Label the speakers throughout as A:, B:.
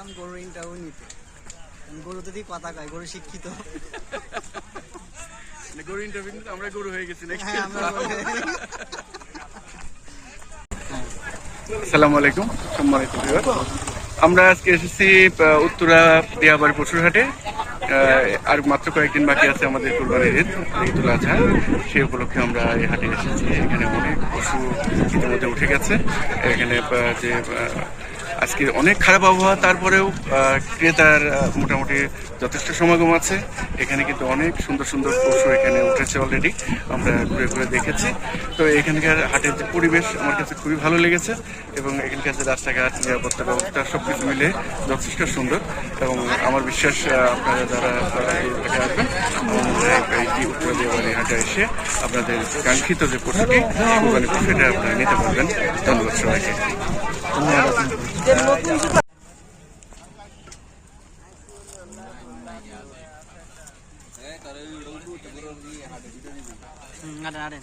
A: আসছিলাম গরুর ইন্টারভিউ নিতে গরু তো কথা কয় গরু শিক্ষিত।
B: মানে গরু ইন্টারভিউ কিন্তু আমরা গরু হয়ে গেছি নাকি?
A: হ্যাঁ।
B: আসসালামু আলাইকুম সম্মানিত আমরা আজকে এসেছি উত্তরা দিয়াবাড়ি পশুরহাটে আর মাত্র কয়েকদিন বাকি আছে আমাদের কুরবানির ঈদ ঈদুল আজহা। সেই উপলক্ষে আমরা এই হাটে এসেছি। এখানে অনেক পশু ইতিমধ্যে উঠে গেছে। এখানে যে আজকে অনেক খারাপ আবহাওয়া তারপরেও ক্রেতার মোটামুটি যথেষ্ট সমাগম আছে। এখানে কিন্তু অনেক সুন্দর সুন্দর পশু এখানে উঠেছে অলরেডি আমরা ঘুরে ঘুরে দেখেছি। তো এখানকার হাটের যে পরিবেশ আমার কাছে খুবই ভালো লেগেছে এবং এখানকার যে রাস্তাঘাট নিরাপত্তা ব্যবস্থা সবকিছু মিলে যথেষ্ট সুন্দর এবং আমার বিশ্বাস আপনারা যারা আহ, এই হাটে এসে আপনাদের কাঙ্ক্ষিত যে পশুটি কোরবানি পশু আপনারা নিতে পারবেন। ধন্যবাদ সবাইকে।
A: আরে আড়েন,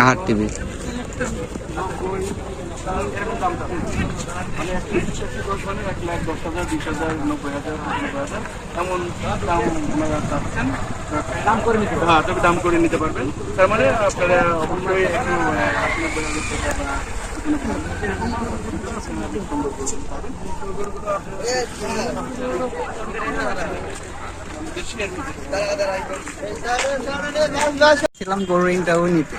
A: আহার টিভি
B: হ্যাঁ দাম করে নিতে পারবেন। তার মানে আপনারা
A: ছিলাম গরুর ইন্টারভিউ নিতে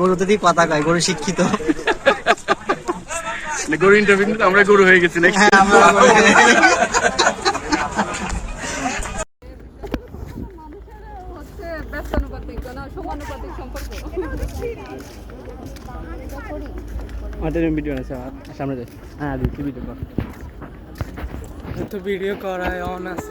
A: গরু তো দিয়ে কথা কয় গরু শিক্ষিত।
B: মানে গরু ইন্টারভিউ কিন্তু আমরা গরু হয়ে গেছি নাকি?
A: হ্যাঁ আমরা গরু।
C: মানুষের হচ্ছে ব্যস্তানুপাতিক না সমানুপাতিক সম্পর্ক
D: আমাদের ভিডিও আছে সামনে যাই। হ্যাঁ ভিডিও কর।
E: তো ভিডিও করায় অন আছে।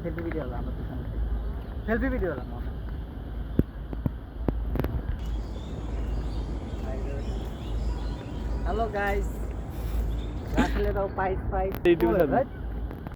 A: সেলফি ভিডিও হলো আমার পিছনে সেলফি ভিডিও হলাম হ্যালো গাইস রাসেলের পাইস পাইস
D: ছাড়বেন?